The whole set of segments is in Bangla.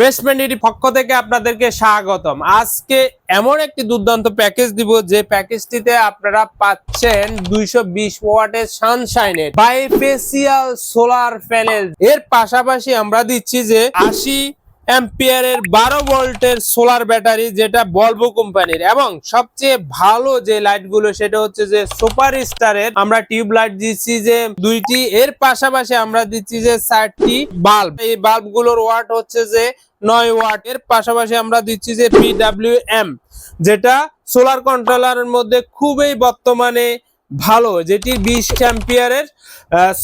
বেসমেন্ট পক্ষ থেকে আপনাদেরকে স্বাগতম। আজকে এমন একটি দুর্দান্ত প্যাকেজ দিব, যে প্যাকেজটিতে আপনারা পাচ্ছেন দুইশো বিশ ওয়াটের সানশাইনের বাইফেসিয়াল সোলার প্যানেল। এর পাশাপাশি আমরা দিচ্ছি যে আশি অ্যাম্পিয়ারের বারো ভোল্টের সোলার ব্যাটারি যেটা বলব কোম্পানির। এবং সবচেয়ে ভালো যে লাইটগুলো সেটা হচ্ছে যে সুপার স্টারের আমরা টিউব লাইট দিচ্ছি যে দুইটি, এর পাশাপাশি আমরা দিচ্ছি যে চারটি বাল্ব। এই বাল্বগুলোর ওয়াট হচ্ছে যে নয় ওয়াট, এর পাশাপাশি আমরা দিচ্ছি যে পিডাব্লিউ এম যেটা সোলার কন্ট্রোলারের মধ্যে খুবই বর্তমানে ভালো, যেটি বিশ অ্যাম্পিয়ারের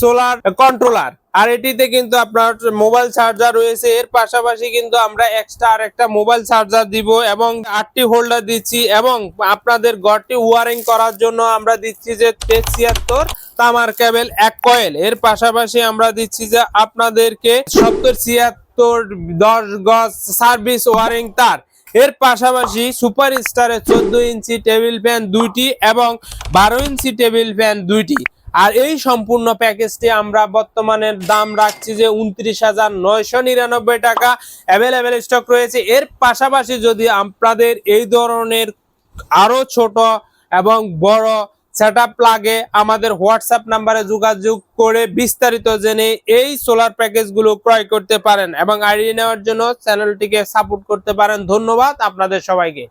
সোলার কন্ট্রোলার আর এটিতে কিন্তু আপনার মোবাইল চার্জার রয়েছে। এর পাশাপাশি কিন্তু আমরা এক্সট্রা আর একটা মোবাইল চার্জার দিব এবং আটটি হোল্ডার দিচ্ছি এবং আপনাদের ঘরটি ওয়ারিং করার জন্য আমরা দিচ্ছি যে ছিয়াত্তর তামার কেবল এক কয়েল এর পাশাপাশি আমরা দিচ্ছি যে আপনাদেরকে সত্তর ছিয়াত্তর দশ গজ সার্ভিস ওয়ারিং তার। এর পাশাপাশি সুপার স্টারের চোদ্দ ইঞ্চি টেবিল ফ্যান দুইটি এবং বারো ইঞ্চি টেবিল ফ্যান দুইটি। আর এই সম্পূর্ণ প্যাকেজটি আমরা বর্তমানে দাম রাখছি যে উনত্রিশ হাজার নয়শো নিরানব্বই টাকা অ্যাভেলেবেল স্টক রয়েছে। এর পাশাপাশি যদি আপনাদের এই ধরনের আরও ছোট এবং বড় সেটআপ লাগে, আমাদের হোয়াটসঅ্যাপ নাম্বারে যোগাযোগ করে বিস্তারিত জেনে এই সোলার প্যাকেজগুলো ক্রয় করতে পারেন এবং আইডি নেওয়ার জন্য চ্যানেলটিকে সাপোর্ট করতে পারেন। ধন্যবাদ আপনাদের সবাইকে।